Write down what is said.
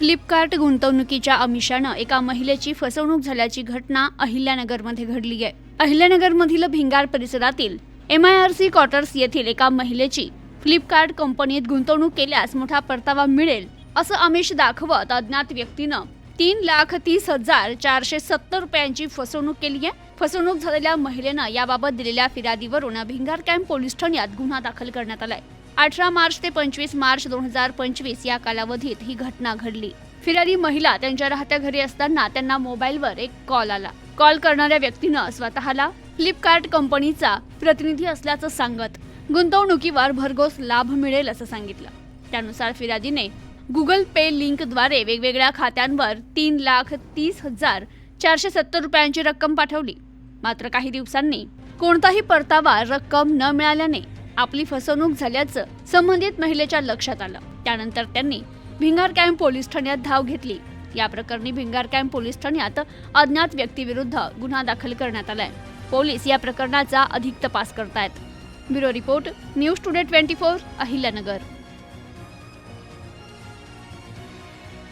Flipkart गुंतवणुकीच्या अमिषानं एका महिलेची फसवणूक झाल्याची घटना अहिल्यानगरमध्ये घडली आहे. अहिल्यानगरमधील भिंगार परिसरातील M I R C quarters येथील एका महिलेची फ्लिपकार्ट कंपनीत गुंतवणूक केल्यास मोठा परतावा मिळेल असं आमिष दाखवत अज्ञात व्यक्तीनं तीन लाख तीस हजार चारशे सत्तर रुपयांची फसवणूक केली आहे. फसवणूक झालेल्या महिलेनं याबाबत दिलेल्या फिर्यादीवरून भिंगार कॅम्प पोलीस ठाण्यात गुन्हा दाखल करण्यात आलाय. अठरा मार्च ते पंचवीस मार्च दोन हजार पंचवीस या कालावधीत ही घटना घडली. फिरारी महिला त्यांच्या राहत्या घरी असताना त्यांना मोबाईलवर एक कॉल आला. कॉल करणाऱ्या व्यक्तीनं स्वतःला फ्लिपकार्ट कंपनीचा प्रतिनिधी असल्याचं सांगत गुंतवणुकीवर भरघोस लाभ मिळेल असं सांगितलं. त्यानुसार फिर्यादीने गुगल पे लिंकद्वारे वेगवेगळ्या खात्यांवर तीन लाख तीस हजार चारशे सत्तर रुपयांची रक्कम पाठवली. मात्र काही दिवसांनी कोणताही परतावा रक्कम न मिळाल्याने आपली फसवणूक झाल्याचं संबंधित महिलेच्या लक्षात आलं. त्यानंतर त्यांनी भिंगार कॅम्प पोलीस ठाण्यात धाव घेतली. या प्रकरणी भिंगार कॅम्प पोलीस ठाण्यात अज्ञात व्यक्तीविरुद्ध गुन्हा दाखल करण्यात आलाय. पोलीस या प्रकरणाचा अधिक तपास करतायत. Bureau report news today twenty four Ahilyanagar.